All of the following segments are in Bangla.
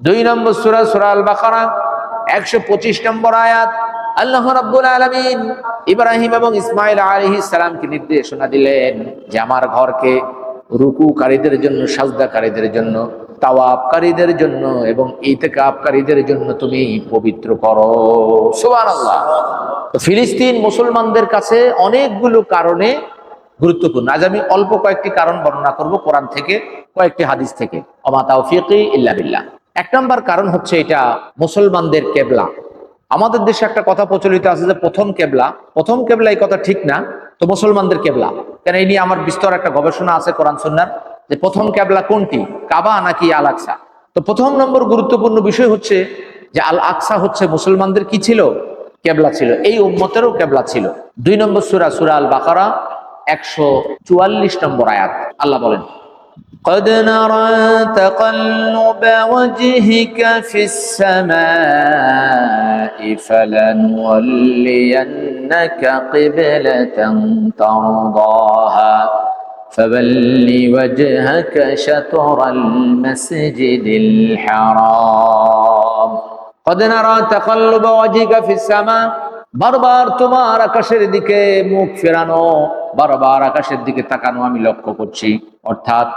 দুই নম্বর সুরা সুরা আল বাকারা একশো পঁচিশ নম্বর আয়াত। আল্লাহ রাব্বুল আলামিন ইব্রাহিম এবং ইসমাইল আলাইহিস সালামকে নির্দেশনা দিলেন যে আমার ঘরকে রুকুকারীদের জন্য, সাজদাকারীদের জন্য, তাওয়াবকারীদের জন্য এবং ইতেকাবকারীদের জন্য তুমি পবিত্র করো। সুবহানাল্লাহ। ফিলিস্তিন মুসলমানদের কাছে অনেকগুলো কারণে গুরুত্বপূর্ণ। আজ আমি অল্প কয়েকটি কারণ বর্ণনা করব কোরআন থেকে, কয়েকটি হাদিস থেকে। অমা তাওফিকি ইল্লা বিল্লাহ। এক নম্বর কারণ হচ্ছে এটা মুসলমানদের কেবলা। আমাদের দেশে একটা কথা প্রচলিত আছে যে প্রথম কেবলা প্রথম কেবলা এই কথা ঠিক না, তো মুসলমানদের কেবলা। কেন এই নিয়ে আমার বিস্তর একটা গবেষণা আছে কোরআন সুন্নার, যে প্রথম কেবলা কোনটি? কাবা নাকি আল আকসা তো প্রথম নম্বর গুরুত্বপূর্ণ বিষয় হচ্ছে যে আল আকসা হচ্ছে মুসলমানদের কি ছিল? কেবলা ছিল। এই উম্মতেরও কেবলা ছিল। দুই নম্বর সুরা সুরা আল বাকারা একশো চুয়াল্লিশ নম্বর আয়াত। আল্লাহ বলেন قد نرى تقلب وجهك في السماء فلنولينك قبلة ترضاها فول وجهك شطر المسجد الحرام قد نرى تقلب وجهك في السماء বারবার তোমার আকাশের দিকে মুখ ফেরানো বারবার আকাশের দিকে তাকানো আমি লক্ষ্য করছি অর্থাৎ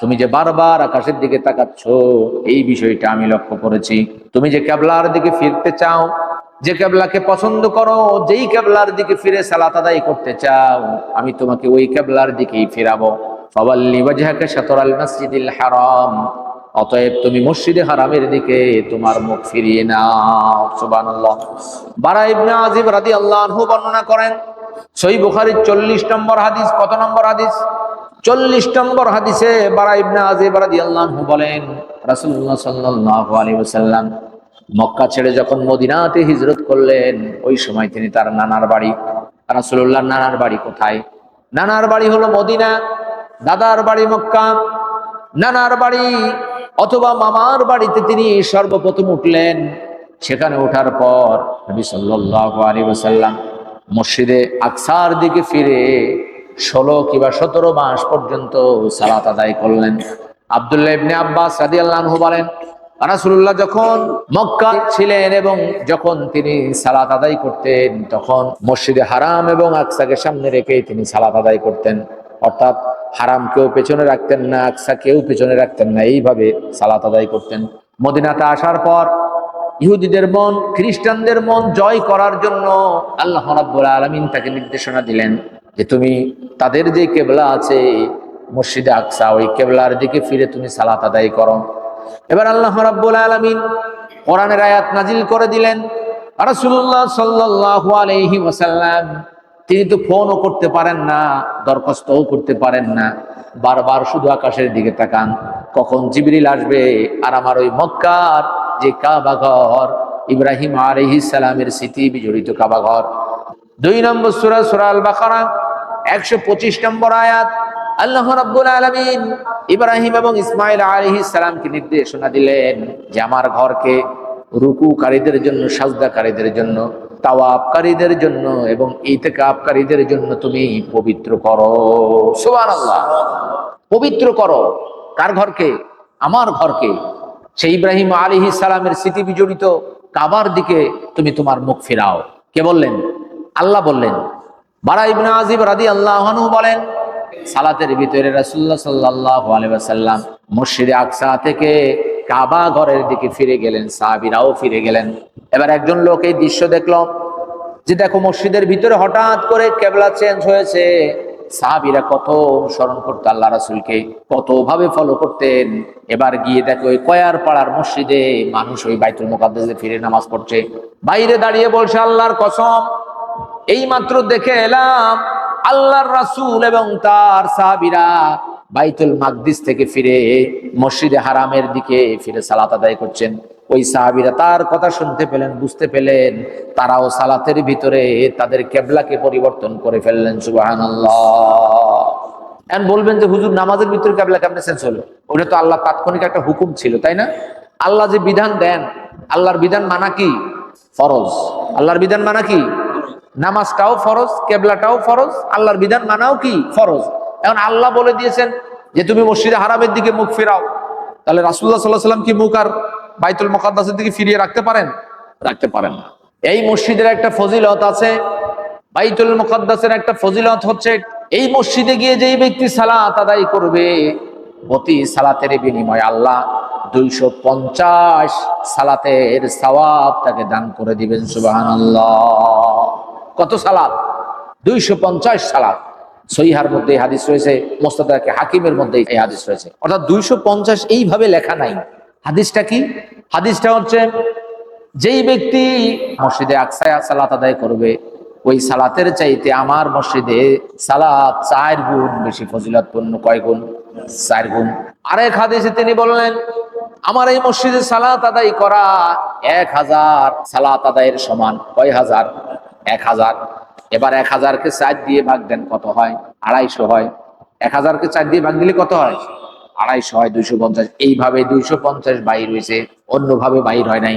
তুমি যে বারবার আকাশের দিকে তাকাচ্ছ, এই বিষয়টা আমি লক্ষ্য করেছি। তুমি যে কেবলার দিকে ফিরতে চাও, যে কেবলাকে পছন্দ করো, যেই কেবলার দিকে ফিরে সালাত আদায় করতে চাও, আমি তোমাকে ওই ক্যাবলার দিকেই ফিরাবো। ফবাল্লি ওয়াজহাকা শাতরাল মসজিদিল হারাম। অতএব তুমি মসজিদে হারামের দিকে তোমার মুখ ফিরিয়ে নাও। সুবহানাল্লাহ। বারা ইবনে আজিব রাদিয়াল্লাহু আনহু বর্ণনা করেন সহি বুখারীর 40 নম্বর হাদিস, কত নম্বর হাদিস? চল্লিশ নম্বর হাদিসে বারা ইবনে আজিব আনহু বলেন, রাসূলুল্লাহ সাল্লাল্লাহু আলাইহি ওয়াসাল্লাম মক্কা ছেড়ে যখন মদিনাতে হিজরত করলেন, ওই সময় তিনি তার নানার বাড়ি। রাসূলুল্লাহ নানার বাড়ি কোথায়? নানার বাড়ি হলো মদিনা, দাদার বাড়ি মক্কা। নানার বাড়ি অথবা মামার বাড়িতে তিনি সর্বপ্রথম উঠলেন। সেখানে ওঠার পর নবী সাল্লাল্লাহু আলাইহি ওয়াসাল্লাম মসজিদে আকসার দিকে ফিরে ষোলো কিংবা সতেরো মাস পর্যন্ত সালাত আদায় করলেন। আব্দুল্লাহ ইবনে আব্বাস রাদিয়াল্লাহু আনহু বলেন, রাসূলুল্লাহ যখন মক্কা ছিলেন এবং যখন তিনি সালাত আদায় করতেন, তখন মসজিদে হারাম এবং আকসাকে সামনে রেখে তিনি সালাত আদায় করতেন। অর্থাৎ হারাম কেউ পেছনে রাখতেন না, আকসা কেউ পেছনে রাখতেন না, এইভাবে সালাত আদায় করতেন। মদিনাতে আসার পর ইহুদিদের মন, খ্রিস্টানদের মন জয় করার জন্য আল্লাহ রাব্বুল আলামিন তাকে নির্দেশনা দিলেন। যে তুমি তাদের যে কেবলা আছে, মসজিদে আকসা, ওই কেবলার দিকে ফিরে তুমি সালাত আদায় করো। এবার আল্লাহ রাব্বুল আলামিন কোরআনের আয়াত নাজিল করে দিলেন। আলাইহি ওয়াসাল্লাম, তিনি তো ফোনও করতে পারেন না, দরখাস্তও করতে পারেন না, বারবার শুধু আকাশের দিকে তাকান। কখন জিবরিল আসবে আর আমার ওই মক্কার যে কাবা ঘর, ইব্রাহিম আলাইহিস সালামের স্মৃতি বিজড়িত কাবা ঘর। দুই নম্বর সূরা সূরা আল বাকারা 125 নম্বর আয়াত। আল্লাহ রাব্বুল আলামিন ইব্রাহিম এবং ইসমাইল আলাইহিস নির্দেশনা দিলেন যে আমার ঘরকে রুকুকারীদের জন্য, সাজদাকারীদের জন্য, তাওয়াবকারীদের জন্য এবং ইতেকাবকারীদের জন্য তুমি পবিত্র করো। সুবহানাল্লাহ। পবিত্র করো। কার ঘরকে? আমার ঘরকে। সেই ইব্রাহিম আলাইহিস স্মৃতি বিজড়িত কাবার দিকে তুমি তোমার মুখ ফেরাও। কে বললেন? আল্লাহ বললেন, বারা ইবনে আজিব রাদি আল্লাহ বলেন, সালাতের ভিতরে রাসূলুল্লাহ সাল্লাল্লাহু আলাইহি ওয়াসাল্লাম মসজিদে আকসা থেকে কাবা ঘরের দিকে ফিরে গেলেন, সাহাবীরাও ফিরে গেলেন। এবার একজন লোক এই দৃশ্য দেখল, যে দেখো মসজিদের ভিতরে হঠাৎ করে কেবলা চেঞ্জ হয়েছে। সাহাবিরা কত অনুসরণ করতো আল্লাহ রাসুলকে, কত ভাবে ফলো করতেন। এবার গিয়ে দেখো ওই কয়ার পাড়ার মসজিদে মানুষ ওই বাইতুল মোকাদ্দেসে ফিরে নামাজ পড়ছে। বাইরে দাঁড়িয়ে বলছে, আল্লাহর কসম এই মাত্র দেখে এলাম আল্লাহর রাসূল এবং তার সাহাবিরা বাইতুল মাকদিস থেকে ফিরে মসজিদে হারামের দিকে ফিরে সালাত আদায় করছেন। ওই সাহাবিরা তার কথা শুনতে পেলেন, বুঝতে পেলেন, তারাও সালাতের ভিতরে তাদের কেবলাকে পরিবর্তন করে ফেললেন এখন বলবেন যে, হুজুর, নামাজের ভিতরে কেবলা কেমনে সেন্স হলো? ওটা তো আল্লাহ তাৎক্ষণিক একটা হুকুম ছিল, তাই না? আল্লাহ যে বিধান দেন, আল্লাহর বিধান মানা কি? ফরজ। আল্লাহর বিধান মানা কি? নামাজটাও ফরজ কেবলাটাও ফরজ আল্লাহর বিধান মানাও কি? ফরজ। এখন আল্লাহ বলে দিয়েছেন যে তুমি মসজিদে হারামের দিকে মুখ ফেরাও। তাহলে রাসুল্লাহ সাল্লাহ সাল্লাম কি মুখ আর বাইতুল মোকাদ্দাসের দিকে ফিরিয়ে রাখতে পারেন? রাখতে পারেন না। এই মসজিদের একটা ফজিলত আছে বাইতুল মুকদ্দাসের একটা ফজিলত হচ্ছে এই মসজিদে গিয়ে যেই ব্যক্তি সালাত আদায় করবে প্রতি সালাতের বিনিময়ে আল্লাহ দুইশো পঞ্চাশ সালাতের সওয়াব তাকে দান করে দিবেন সুবহানাল্লাহ। কত সালাত? দুইশো পঞ্চাশ সালাত। সহিহার মধ্যে এই হাদিস রয়েছে মোস্তাদাকে হাকিমের মধ্যে এই হাদিস রয়েছে। অর্থাৎ দুইশো পঞ্চাশ এইভাবে লেখা নাই। হাদিসটা কি? হাদিসটা হচ্ছে, যেই ব্যক্তি মসজিদে আকসায় সালাত আদায় করবে, ওই সালাতের চাইতে আমার মসজিদে সালাত চার গুণ বেশি ফজিলত ফজিলতপূর্ণ কয় গুণ? চার গুণ। আরেক হাদিসে তিনি বললেন, আমার এই মসজিদে সালাত আদায় করা এক হাজার সালাত আদায়ের সমান কয় হাজার? এক হাজার। এবার এক হাজারকে চার দিয়ে ভাগ দেন কত হয়? আড়াইশো হয়। এক হাজারকে চার দিয়ে ভাগ দিলে কত হয়? আড়াইশো হয় দুইশো পঞ্চাশ। এইভাবে দুইশো পঞ্চাশ বাইর হয়েছে। অন্যভাবে বাইর হয় নাই।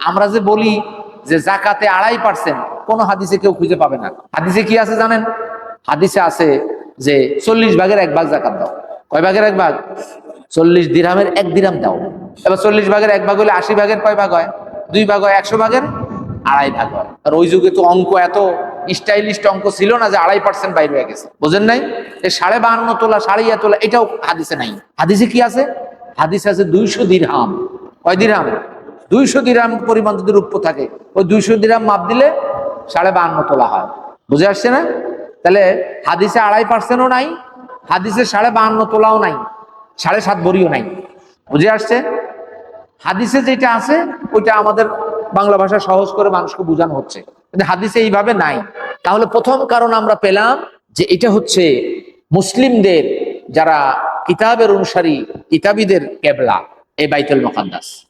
আমরা যে বলি যে জাকাতে আড়াই পার্সেন্ট কোন হাদিসে কেউ খুঁজে পাবে না। হাদিসে কি আছে জানেন? হাদিসে আছে যে চল্লিশ ভাগের এক ভাগ জাকাত দাও। কয় ভাগের এক ভাগ? চল্লিশ দিরহামের এক দিরাম দাও। এবার চল্লিশ ভাগের এক ভাগ হলে আশি ভাগের কয় ভাগ হয়? দুই ভাগ হয় একশো ভাগের? আড়াই ভাগ হয়। আর ওই যুগে তো অঙ্ক এত স্টাইলিস্ট অঙ্ক ছিল না যে আড়াই পার্সেন্ট বাইরে হয়ে গেছে। বোঝেন নাই? সাড়ে বাহান্ন তোলা, সাড়ে ইয়া তোলা, এটাও হাদিসে নাই। হাদিসে কি আছে? হাদিসে আছে দুইশো দিরহাম। কয় দিরহাম? দুইশো দিরাম পরিমাণ যদি রূপ্য থাকে, ওই দুইশো দিরাম মাপ দিলে সাড়ে বাহান্ন তোলা হয়। বুঝে আসছে না? তাহলে হাদিসে আড়াই পার্সেন্টও নাই, হাদিসে সাড়ে বাহান্ন তোলাও নাই, সাড়ে সাত বড়িও নাই। বুঝে আসছে? হাদিসে যেটা আছে, ওইটা আমাদের বাংলা ভাষা সহজ করে মানুষকে বোঝানো হচ্ছে। কিন্তু হাদিসে এইভাবে নাই। তাহলে প্রথম কারণ আমরা পেলাম যে এটা হচ্ছে মুসলিমদের যারা কিতাবের অনুসারী, কিতাবীদের কেবলা, এই বাইতুল মোকাদ্দাস।